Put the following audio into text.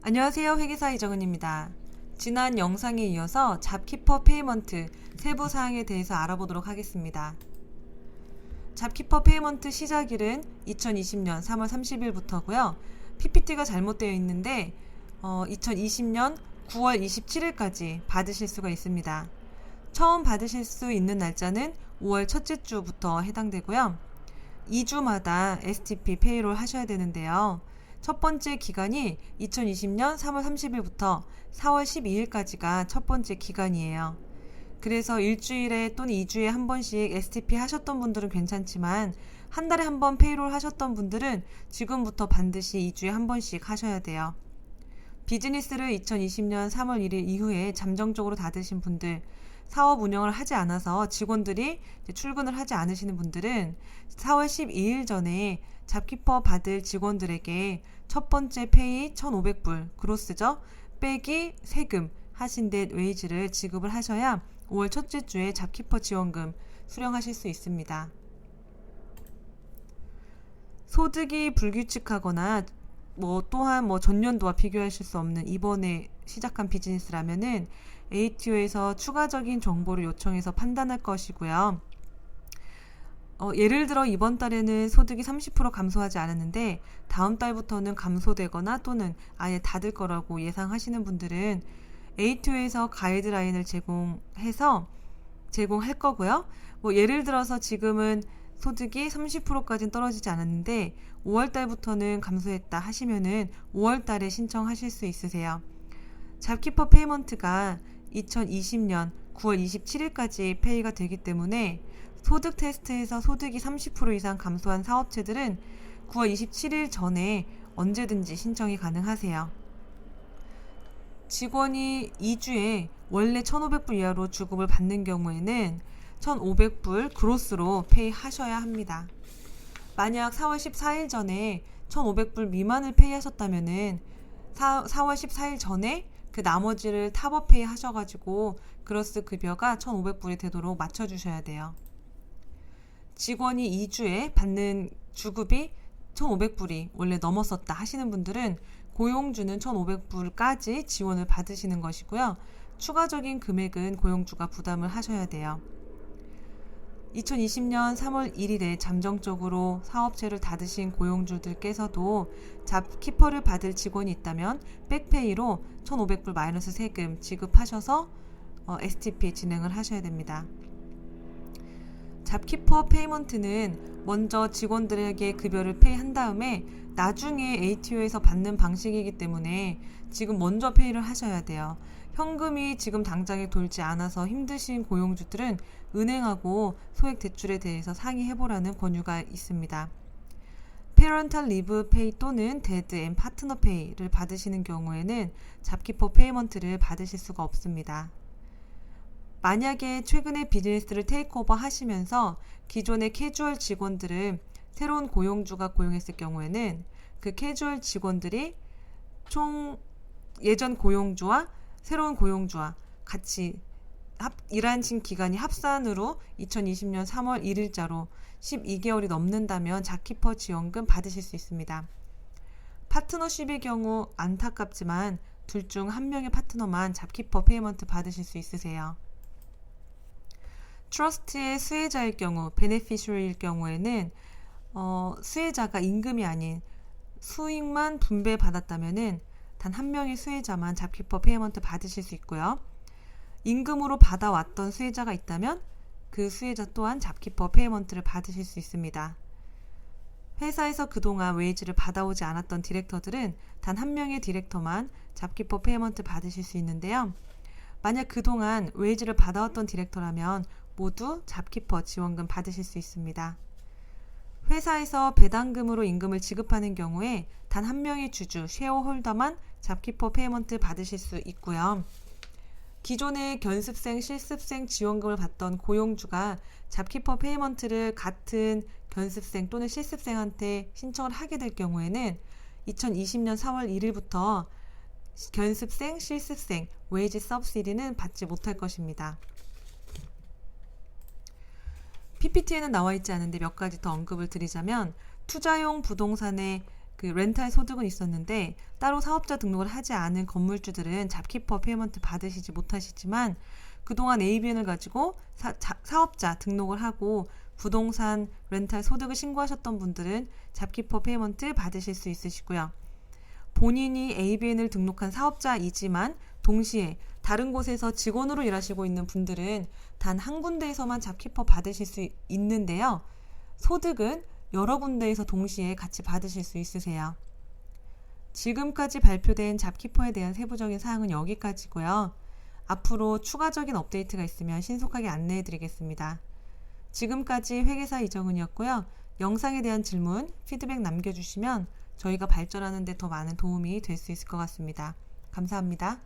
안녕하세요. 회계사 이정은입니다. 지난 영상에 이어서 잡키퍼 페이먼트 세부 사항에 대해서 알아보도록 하겠습니다. 잡키퍼 페이먼트 시작일은 2020년 3월 30일부터고요. PPT가 잘못되어 있는데 어, 2020년 9월 27일까지 받으실 수가 있습니다. 처음 받으실 수 있는 날짜는 5월 첫째 주부터 해당되고요. 2주마다 STP 페이롤 하셔야 되는데요. 첫 번째 기간이 2020년 3월 30일부터 4월 12일까지가 첫 번째 기간이에요. 그래서 일주일에 또는 2주에 한 번씩 STP 하셨던 분들은 괜찮지만 한 달에 한 번 페이롤 하셨던 분들은 지금부터 반드시 2주에 한 번씩 하셔야 돼요. 비즈니스를 2020년 3월 1일 이후에 잠정적으로 닫으신 분들, 사업 운영을 하지 않아서 직원들이 출근을 하지 않으시는 분들은 4월 12일 전에 잡키퍼 받을 직원들에게 첫 번째 페이 1,500불, 그로스죠? 빼기 세금 하신 데 웨이지를 지급을 하셔야 5월 첫째 주에 잡키퍼 지원금 수령하실 수 있습니다. 소득이 불규칙하거나 뭐 또한 뭐 전년도와 비교하실 수 없는 이번에 시작한 비즈니스라면은 ATO에서 추가적인 정보를 요청해서 판단할 것이고요. 어, 예를 들어 이번 달에는 소득이 30% 감소하지 않았는데 다음 달부터는 감소되거나 또는 아예 닫을 거라고 예상하시는 분들은 A2에서 가이드라인을 제공해서 제공할 거고요. 뭐 예를 들어서 지금은 소득이 30%까지는 떨어지지 않았는데 5월 달부터는 감소했다 하시면은 5월 달에 신청하실 수 있으세요. 잡키퍼 페이먼트가 2020년 9월 27일까지 페이가 되기 때문에 소득 테스트에서 소득이 30% 이상 감소한 사업체들은 9월 27일 전에 언제든지 신청이 가능하세요. 직원이 2주에 원래 1,500불 이하로 주급을 받는 경우에는 1,500불 그로스로 페이 하셔야 합니다. 만약 4월 14일 전에 1,500불 미만을 페이하셨다면은 4, 4월 14일 전에 그 나머지를 탑업 페이 하셔가지고 그로스 급여가 1,500불이 되도록 맞춰주셔야 돼요. 직원이 2주에 받는 주급이 1,500불이 원래 넘었었다 하시는 분들은 고용주는 1,500불까지 지원을 받으시는 것이고요. 추가적인 금액은 고용주가 부담을 하셔야 돼요. 2020년 3월 1일에 잠정적으로 사업체를 닫으신 고용주들께서도 잡키퍼를 받을 직원이 있다면 백페이로 1,500불 마이너스 세금 지급하셔서 어, STP 진행을 하셔야 됩니다. 잡키퍼 페이먼트는 먼저 직원들에게 급여를 페이한 다음에 나중에 ATO에서 받는 방식이기 때문에 지금 먼저 페이를 하셔야 돼요. 현금이 지금 당장에 돌지 않아서 힘드신 고용주들은 은행하고 소액 대출에 대해서 상의해보라는 권유가 있습니다. 페런탈 리브 페이 또는 데드 앤 파트너 페이를 받으시는 경우에는 잡키퍼 페이먼트를 받으실 수가 없습니다. 만약에 최근에 비즈니스를 테이크오버 하시면서 기존의 캐주얼 직원들을 새로운 고용주가 고용했을 경우에는 그 캐주얼 직원들이 총 예전 고용주와 새로운 고용주와 같이 합, 일하신 기간이 합산으로 2020년 3월 1일자로 12개월이 넘는다면 자키퍼 지원금 받으실 수 있습니다. 파트너십의 경우 안타깝지만 둘 중 한 명의 파트너만 잡키퍼 페이먼트 받으실 수 있으세요. 트러스트의 수혜자일 경우, 베네피셔리일 경우에는 어, 수혜자가 임금이 아닌 수익만 분배받았다면은 단 한 명의 수혜자만 잡키퍼 페이먼트 받으실 수 있고요. 임금으로 받아왔던 수혜자가 있다면 그 수혜자 또한 잡키퍼 페이먼트를 받으실 수 있습니다. 회사에서 그동안 웨이지를 받아오지 않았던 디렉터들은 단 한 명의 디렉터만 잡키퍼 페이먼트 받으실 수 있는데요. 만약 그동안 웨이지를 받아왔던 디렉터라면 모두 잡키퍼 지원금 받으실 수 있습니다. 회사에서 배당금으로 임금을 지급하는 경우에 단 한 명의 주주, 쉐어홀더만 잡키퍼 페이먼트 받으실 수 있고요. 기존의 견습생, 실습생 지원금을 받던 고용주가 잡키퍼 페이먼트를 같은 견습생 또는 실습생한테 신청을 하게 될 경우에는 2020년 4월 1일부터 견습생, 실습생, 웨이지 서브시디는 받지 못할 것입니다. PPT에는 나와 있지 않은데 몇 가지 더 언급을 드리자면 투자용 부동산의 그 렌탈 소득은 있었는데 따로 사업자 등록을 하지 않은 건물주들은 잡키퍼 페이먼트 받으시지 못하시지만 그동안 ABN을 가지고 사, 업자 등록을 하고 부동산 렌탈 소득을 신고하셨던 분들은 잡키퍼 페이먼트 받으실 수 있으시고요. 본인이 ABN을 등록한 사업자이지만 동시에 다른 곳에서 직원으로 일하시고 있는 분들은 단 한 군데에서만 잡키퍼 받으실 수 있는데요. 소득은 여러 군데에서 동시에 같이 받으실 수 있으세요. 지금까지 발표된 잡키퍼에 대한 세부적인 사항은 여기까지고요. 앞으로 추가적인 업데이트가 있으면 신속하게 안내해 드리겠습니다. 지금까지 회계사 이정은이었고요. 영상에 대한 질문, 피드백 남겨주시면 저희가 발전하는 데 더 많은 도움이 될 수 있을 것 같습니다. 감사합니다.